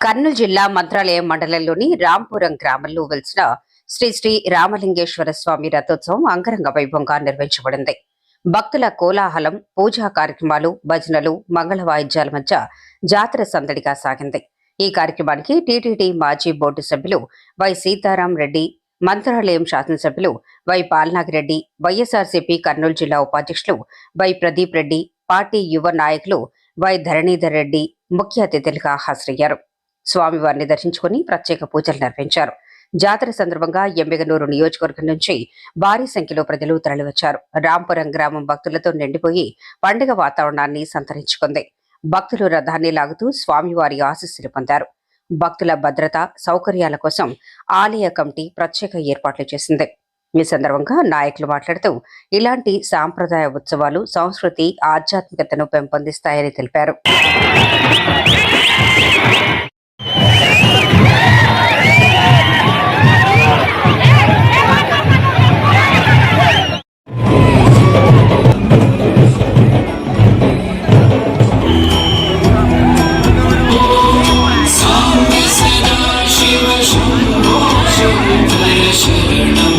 కర్నూలు జిల్లా మంత్రాలయం మండలంలోని రాంపురం గ్రామంలో వెలిసిన శ్రీ శ్రీ రామలింగేశ్వర స్వామి రథోత్సవం అంగరంగ వైభవంగా నిర్వహించబడింది. భక్తుల కోలాహలం పూజా కార్యక్రమాలు భజనలు మంగళ వాయిద్యాల మధ్య జాతర సందడిగా సాగింది. ఈ కార్యక్రమానికి టీటీడీ మాజీ బోర్డు సభ్యులు వై సీతారాం రెడ్డి మంత్రాలయం శాసనసభ్యులు వై పాల్నాగిరెడ్డి వైఎస్ఆర్సీపీ కర్నూలు జిల్లా ఉపాధ్యక్షులు వై ప్రదీప్ రెడ్డి పార్టీ యువ నాయకులు వై ధరణీధర్ రెడ్డి ముఖ్య అతిథులుగా హాజరయ్యారు. స్వామివారిని దర్శించుకుని ప్రత్యేక పూజలు నిర్వహించారు. జాతర సందర్భంగా ఎమ్మెగనూరు నియోజకవర్గం నుంచి భారీ సంఖ్యలో ప్రజలు తరలివచ్చారు. రాంపురం గ్రామం భక్తులతో నిండిపోయి పండుగ వాతావరణాన్ని సంతరించుకుంది. భక్తులు రథాన్ని లాగుతూ స్వామివారి ఆశీస్సులు పొందారు. భక్తుల భద్రత సౌకర్యాల కోసం ఆలయ కమిటీ ప్రత్యేక ఏర్పాట్లు చేసింది. ఈ సందర్భంగా నాయకులు మాట్లాడుతూ ఇలాంటి సాంప్రదాయ ఉత్సవాలు సంస్కృతి ఆధ్యాత్మికతను పెంపొందిస్తాయని తెలిపారు. Sugar number.